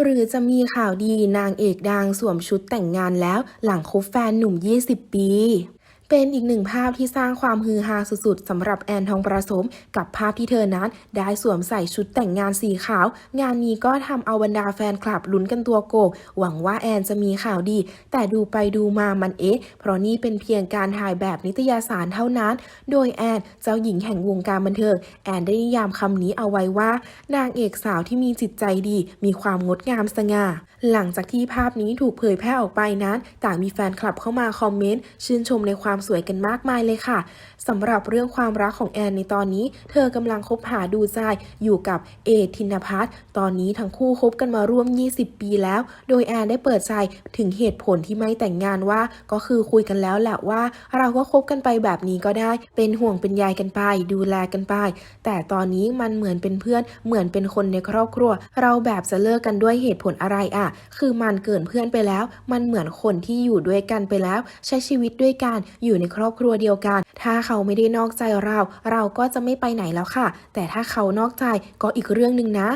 หรือจะมีข่าวดีนางเอกดังสวมชุดแต่งงานแล้วหลังคบแฟนหนุ่ม 20 ปี เป็นอีกหนึ่งภาพที่สร้างความฮือฮาสุดๆสำหรับแอนทองประสม กับภาพที่เธอนั้น ได้สวมใส่ชุดแต่งงานสีขาว งานนี้ก็ทำเอาบรรดาแฟนคลับลุ้นกันตัวโกก หวังว่าแอนจะมีข่าวดี แต่ดูไปดูมามันเอ๊ะ เพราะนี่เป็นเพียงการถ่ายแบบนิตยสารเท่านั้น โดยแอนเจ้าหญิงแห่งวงการบันเทิงแอนได้นิยามคำนี้เอาไว้ว่า นางเอกสาวที่มีจิตใจดี มีความงดงามสง่า หลังจากที่ภาพนี้ถูกเผยแพร่ออกไปนั้น ต่างมีแฟนคลับเข้ามาคอมเมนต์ชื่นชมในความสวยกันมากมายเลยค่ะสำหรับเรื่องความรักของแอนในตอนนี้ เธอกำลังคบหาดูใจอยู่กับเอธินพัฒน์ตอนนี้ทั้งคู่คบกันมาร่วม 20 ปีแล้ว โดยแอนได้เปิดใจถึงเหตุผลที่ไม่แต่งงานว่า ก็คือคุยกันแล้วแหละว่า เราก็คบกันไปแบบนี้ก็ได้ เป็นห่วงเป็นใยกันไป ดูแลกันไป แต่ตอนนี้มันเหมือนเป็นเพื่อนเหมือนเป็นคนในครอบครัว เราแบบจะเลิกกันด้วยเหตุผลอะไรอะ คือมันเกินเพื่อนไปแล้ว มันเหมือนคนที่อยู่ด้วยกันไปแล้ว ใช้ชีวิตด้วยกันอยูู่่ในครอบครัวเดียวกัน ถ้าเขาไม่ได้นอกใจเรา เราก็จะไม่ไปไหนแล้วค่ะ แต่ถ้าเขานอกใจก็อีกเรื่องหนึ่งนะ